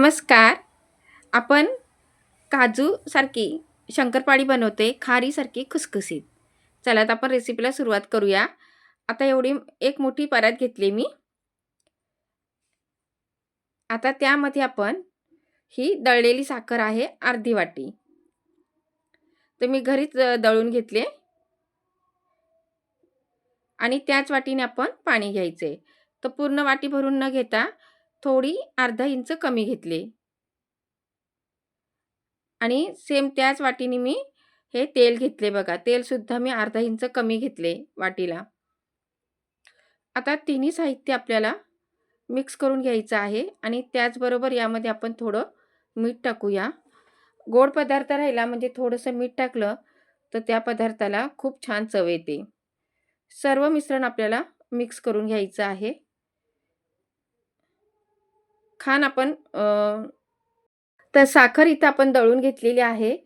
नमस्कार. आपण काजूसारखी शंकरपाळी बनवते खारीसारखी खुसखुशीत. चला आता आपण रेसिपीला सुरुवात करूया. आता एवढी एक मोठी परात घेतली मी. आता त्यामध्ये आपण ही दळलेली साखर आहे अर्धी वाटी. तर मी घरीच दळून घेतले. आणि त्याच वाटीने आपण पाणी घ्यायचे. तर पूर्ण वाटी भरून न घेता थोडी अर्धा इंच कमी घेतले. आणि सेम त्याच वाटीने मी हे तेल घेतले बघा. तेलसुद्धा मी अर्धा इंच कमी घेतले वाटीला. आता तिन्ही साहित्य आपल्याला मिक्स करून घ्यायचं आहे आणि त्याचबरोबर यामध्ये आपण थोडं मीठ टाकूया. गोड पदार्थ राहिला म्हणजे थोडंसं मीठ टाकलं तर त्या पदार्थाला खूप छान चव येते. सर्व मिश्रण आपल्याला मिक्स करून घ्यायचं आहे. खान आपण तर साखर इथं आपण दळून घेतलेली आहे.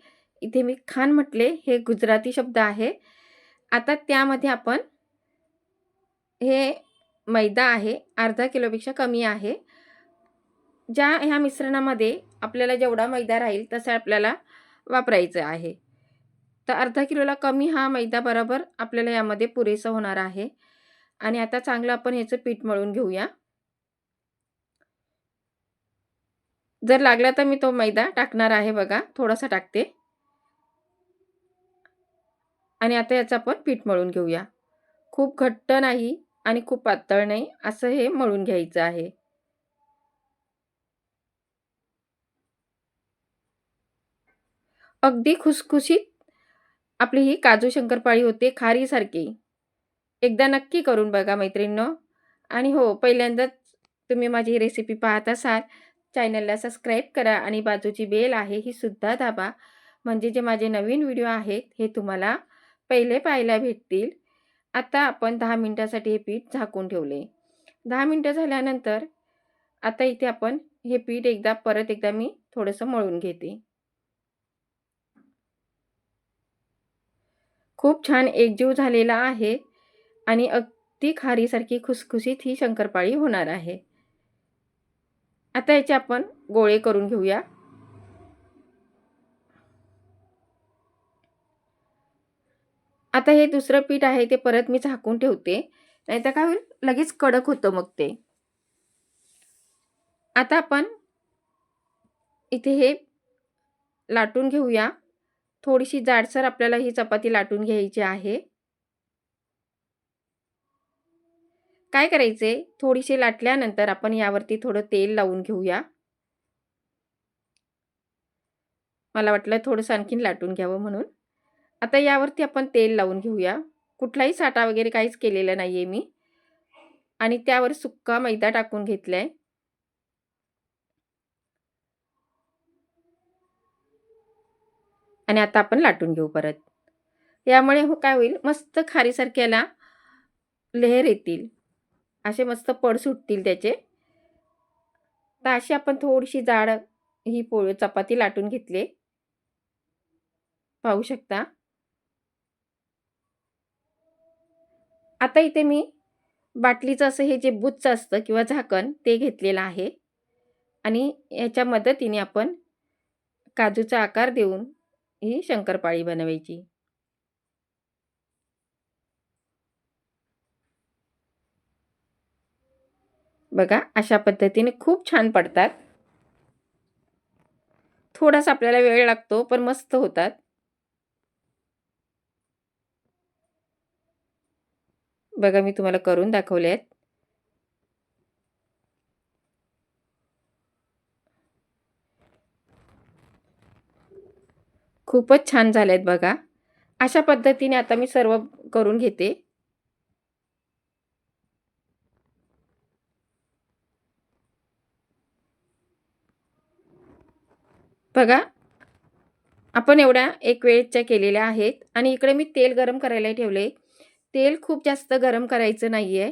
इथे मी खान म्हटले हे गुजराती शब्द आहे. आता त्यामध्ये आपण हे मैदा आहे अर्धा किलोपेक्षा कमी आहे. ज्या ह्या मिश्रणामध्ये आपल्याला जेवढा मैदा राहील तसं आपल्याला वापरायचं आहे. तर अर्धा किलोला कमी हा मैदा बरोबर आपल्याला यामध्ये पुरेसं होणार आहे. आणि आता चांगलं आपण ह्याचं पीठ मळून घेऊया. जर लागला तर मी तो मैदा टाकणार आहे बघा. थोडासा टाकते. आणि आता याचं आपण पीठ मळून घेऊया. खूप घट्ट नाही आणि खूप पातळ नाही असं हे मळून घ्यायचं आहे. अगदी खुसखुशीत आपली ही काजू शंकरपाळी होते खारीसारखी. एकदा नक्की करून बघा मैत्रिणींनो. आणि हो पहिल्यांदाच तुम्ही माझी रेसिपी पाहत असाल चॅनलला सबस्क्राईब करा आणि बाजूची बेल आहे ही सुद्धा दाबा. म्हणजे जे माझे नवीन व्हिडिओ आहेत हे तुम्हाला पहिले पाहायला भेटतील. आता आपण दहा मिनटासाठी हे पीठ झाकून ठेवले. दहा मिनटं झाल्यानंतर आता इथे आपण हे पीठ एकदा परत एकदा मी थोडंसं मळून घेते. खूप छान एकजीव झालेला आहे आणि अगदी खारीसारखी खुसखुशीत ही शंकरपाळी होणार आहे. आता याचे आपण गोळे करून घेऊया. आता हे दुसरं पीठ आहे ते परत मी झाकून ठेवते. नाहीतर काय होईल? लगेच कडक होतं मग ते. आता आपण इथे हे लाटून घेऊया. थोडीशी जाडसर आपल्याला ही चपाती लाटून घ्यायची आहे. काय करायचे? थोडीशी लाटल्यानंतर आपण यावरती थोडं तेल लावून घेऊया. मला वाटलं थोडंसं आणखीन लाटून घ्यावं म्हणून. आता यावरती आपण तेल लावून घेऊया. कुठलाही साठा वगैरे काहीच केलेलं नाही आहे मी. आणि त्यावर सुक्का मैदा टाकून घेतला आहे आणि आता आपण लाटून घेऊ परत. यामुळे हो काय होईल? मस्त खारीसारख्याला लेहर येतील. असे मस्त पड सुटतील त्याचे. तर अशी आपण थोडीशी जाड ही पोळ चपाती लाटून घेतली. पाहू शकता. आता इथे मी बाटलीचं असं हे जे बुच्च असतं किंवा झाकण ते घेतलेलं आहे. आणि याच्या मदतीने आपण काजूचा आकार देऊन ही शंकरपाळी बनवायची. बघा अशा पद्धतीने खूप छान पडतात. थोडासा आपल्याला वेळ लागतो पण मस्त होतात. बघा मी तुम्हाला करून दाखवले आहेत खूपच छान झाले आहेत बघा. अशा पद्धतीने आता मी सर्व करून घेते. बघा. आपण एवढ्या एक वेळच्या केलेल्या आहेत आणि इकडे मी तेल गरम करायला ठेवले तेल खूप जास्त गरम करायचं नाही आहे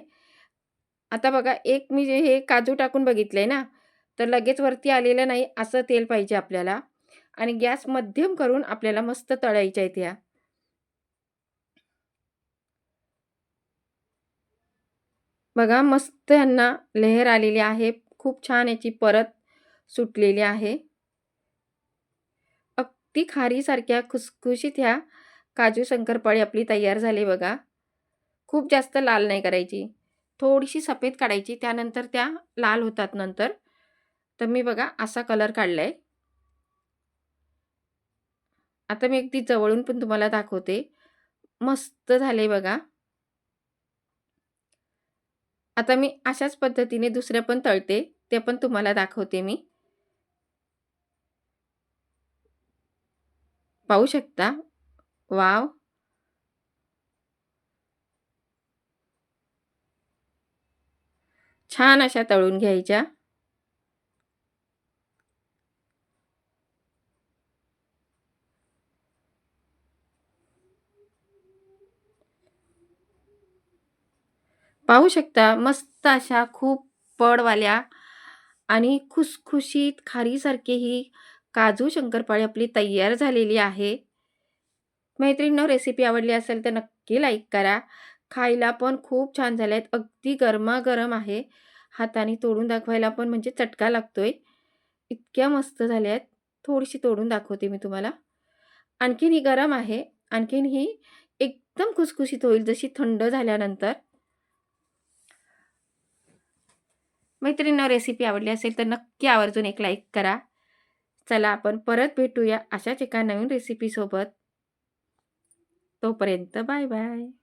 आता बघा एक मी हे काजू टाकून बघितलं आहे ना तर लगेच वरती आलेलं नाही असं तेल पाहिजे आपल्याला. आणि गॅस मध्यम करून आपल्याला मस्त तळायच्या आहेत ह्या. बघा मस्त यांना लेहर आलेली आहे. खूप छान याची परत सुटलेली आहे. अगदी खारीसारख्या खुसखुशीत ह्या काजू शंकरपाळी आपली तयार झाली बघा. खूप जास्त लाल नाही करायची. थोडीशी सफेद काढायची. त्यानंतर त्या लाल होतात नंतर. तर मी बघा असा कलर काढलाय. आता मी अगदी जवळून पण तुम्हाला दाखवते. मस्त झाले बघा. आता मी अशाच पद्धतीने दुसऱ्या पण तळते. ते पण तुम्हाला दाखवते मी. पाहू शकता. वाव छान अशा तळून घ्यायच्या. पाहू शकता मस्त अशा खूप पडवाल्या आणि खुसखुशीत खारीसारखे ही काजू शंकरपाळी आपली तयार झालेली आहे. मैत्रिणींनो रेसिपी आवडली असेल तर नक्की लाईक करा. खायला पण खूप छान झाल्या आहेत. अगदी गरमागरम आहे. हाताने तोडून दाखवायला पण म्हणजे चटका लागतोय. इतक्या मस्त झाल्या आहेत. थोडीशी तोडून दाखवते मी तुम्हाला. आणखीन ही गरम आहे. आणखीन ही एकदम खुसखुशीत होईल जशी थंड झाल्यानंतर. मैत्रिणींना रेसिपी आवडली असेल तर नक्की आवर्जून एक लाईक करा. चला आपण परत भेटूया अशाच एका नवीन रेसिपीसोबत. तोपर्यंत बाय बाय.